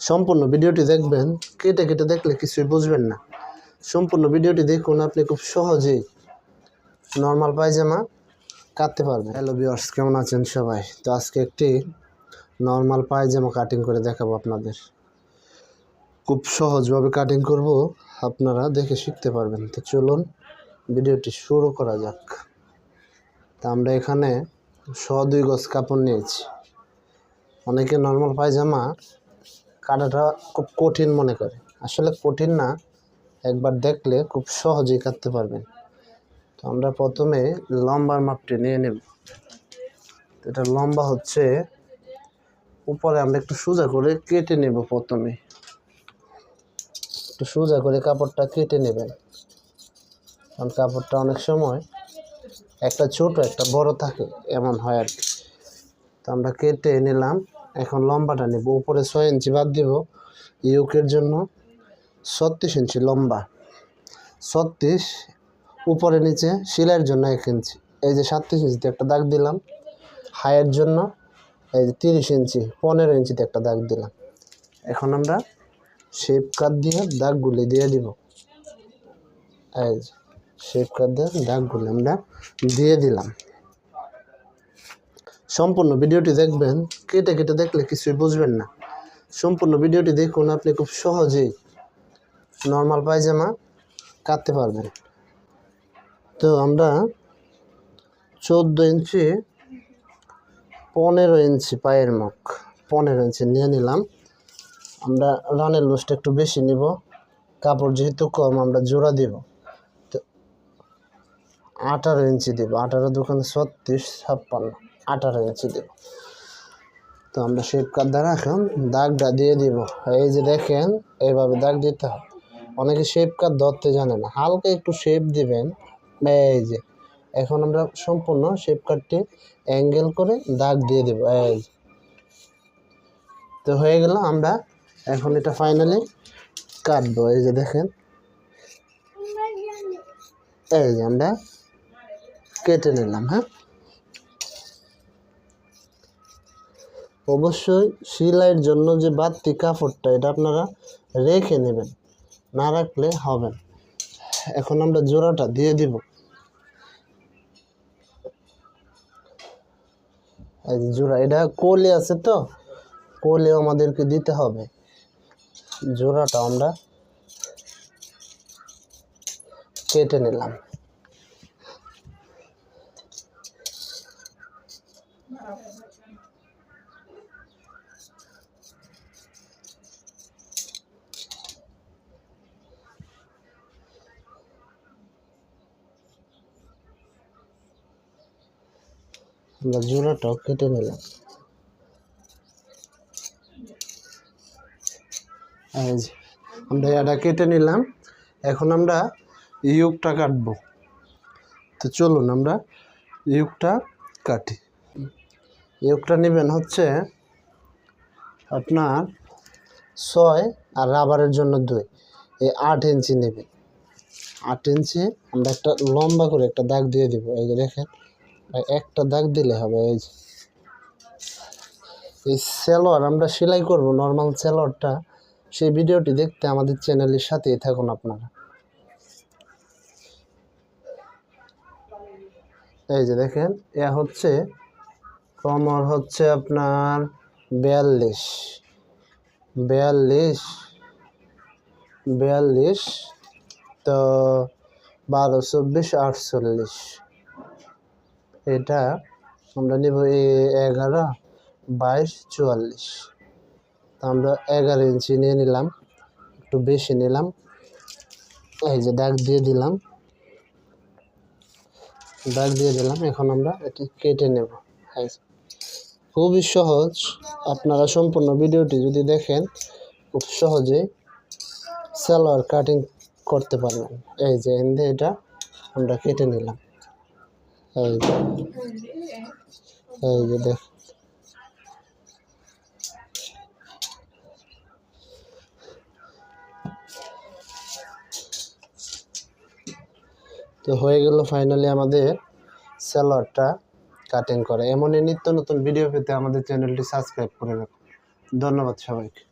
সম্পূর্ণ ভিডিওটি দেখবেন, কেটে কেটে দেখলে কিছুই বুঝবেন না। সম্পূর্ণ ভিডিওটি দেখুন, আপনি খুব সহজেই নর্মাল পায়জামা কাটতে পারবেন। হ্যালো বিয়ার্স কেমন আছেন সবাই? তো আজকে একটি নর্মাল পায়জামা কাটিং করে দেখাবো আপনাদের। খুব সহজভাবে কাটিং করব, আপনারা দেখে শিখতে পারবেন। তো চলুন, ভিডিওটি শুরু করা যাক। তা আমরা এখানে শ দুই গজ কাপড় নিয়েছি। অনেকে নর্মাল পায়জামা কাটাটা খুব কঠিন মনে করে। আসলে কঠিন না, একবার দেখলে খুব সহজেই কাটতে পারবেন। তো আমরা প্রথমে লম্বার মাপটি নিয়ে নেব। এটা লম্বা হচ্ছে, উপরে আমরা একটু সোজা করে কেটে নেব প্রথমে। একটু সোজা করে কাপড়টা কেটে নেবেন। কারণ কাপড়টা অনেক সময় একটা ছোট, একটা বড় থাকে, এমন হয় আর কি। তো আমরা কেটে নিলাম। এখন লম্বাটা নেব। উপরে ছয় ইঞ্চি বাদ দিব। ইউকের জন্য ছত্রিশ ইঞ্চি লম্বা। ছত্রিশ, উপরে নিচে সেলাইয়ের জন্য এক ইঞ্চি। এই যে সাতত্রিশ ইঞ্চিতে একটা দাগ দিলাম। হাইয়ের জন্য এই যে তিরিশ ইঞ্চি, পনেরো ইঞ্চিতে একটা দাগ দিলাম। এখন আমরা শেপ কাট দিয়ে দাগগুলি দিয়ে দিব। এই যে শেপ কাট দিয়ে দাগগুলি আমরা দিয়ে দিলাম। সম্পূর্ণ ভিডিওটি দেখবেন, কেটে কেটে দেখলে কিছুই বুঝবেন না। সম্পূর্ণ ভিডিওটি দেখুন, আপনি খুব সহজেই নর্মাল পায়জামা কাটতে পারবেন। তো আমরা চোদ্দ ইঞ্চি, পনেরো ইঞ্চি পায়ের মুখ, পনেরো ইঞ্চি নিয়ে নিলাম। আমরা রানের লুজটা একটু বেশি নিব, কাপড় যেহেতু কম, আমরা জোড়া দিব। তো আঠারো ইঞ্চি দেব, আঠারো দোকানে ছত্রিশ, ছাপ্পান্ন। আঠারো ইঞ্চি দেব। তো আমরা শেপ কাট দ্বারা এখন দাগটা দিয়ে দিব। এই যে দেখেন এইভাবে দাগ দিতে হবে অনেকে শেপ কাট ধরতে জানে না। হালকা একটু শেপ দিবেন। এই যে, এখন আমরা সম্পূর্ণ শেপ কাটটি অ্যাঙ্গেল করে দাগ দিয়ে দেব। এই যে। তো হয়ে গেল, আমরা এখন এটা ফাইনালি কাটবো। এই যে দেখেন। এই যে আমরা কেটে নিলাম হ্যাঁ? অবশ্যই সেলাইয়ের জন্য যে বাড়তি কাপড়টা, এটা আপনারা রেখে নেবেন, না রাখলে হবে এখন আমরা জোড়াটা দিয়ে দিব। জোড়া, এটা কোলে আছে তো কোলে আমাদেরকে দিতে হবে। জোড়াটা আমরা কেটে নিলাম। আমরা জোড়াটাও কেটে নিলাম। আমরা এটা কেটে নিলাম। এখন আমরা ইউকটা কাটবো। তো চলুন আমরা ইউকটা কাটি। ইউকটা নেবেন হচ্ছে আপনার ছয় আর রাবারের জন্য দুই। এই আট ইঞ্চি নেবেন। আট ইঞ্চি, আমরা একটা লম্বা করে একটা দাগ দিয়ে দিব। এই যে দেখেন একটা দাগ দিলে হবে, এই যে। এই সেলোয়ার আমরা সেলাই করব নর্মাল সেলোয়ারটা। সেই ভিডিওটি দেখতে আমাদের চ্যানেলের সাথেই থাকুন আপনারা। এই যে দেখেন, এ হচ্ছে, কমর হচ্ছে আপনার বিয়াল্লিশ। বিয়াল্লিশ বিয়াল্লিশ, তো বারো, চব্বিশ, আটচল্লিশ। এটা আমরা নেব এগারো বাইশ চুয়াল্লিশ। তো আমরা এগারো ইঞ্চি নিয়ে নিলাম, একটু বেশি নিলাম। এই যে দাগ দিয়ে দিলাম। দাগ দিয়ে দিলাম, এখন আমরা এটি কেটে নেব। খুবই সহজ। আপনারা সম্পূর্ণ ভিডিওটি যদি দেখেন, খুব সহজেই সালোয়ার কাটিং করতে পারবেন। এই যে, এন্দে এটা আমরা কেটে নিলাম। এই এই যে দেখ তো হয়ে গেল ফাইনালি আমাদের স্যালোয়ারটা কাটিং করে। এমনই নিত্য নতুন ভিডিও পেতে আমাদের চ্যানেলটি সাবস্ক্রাইব করে রাখুন। ধন্যবাদ সবাইকে।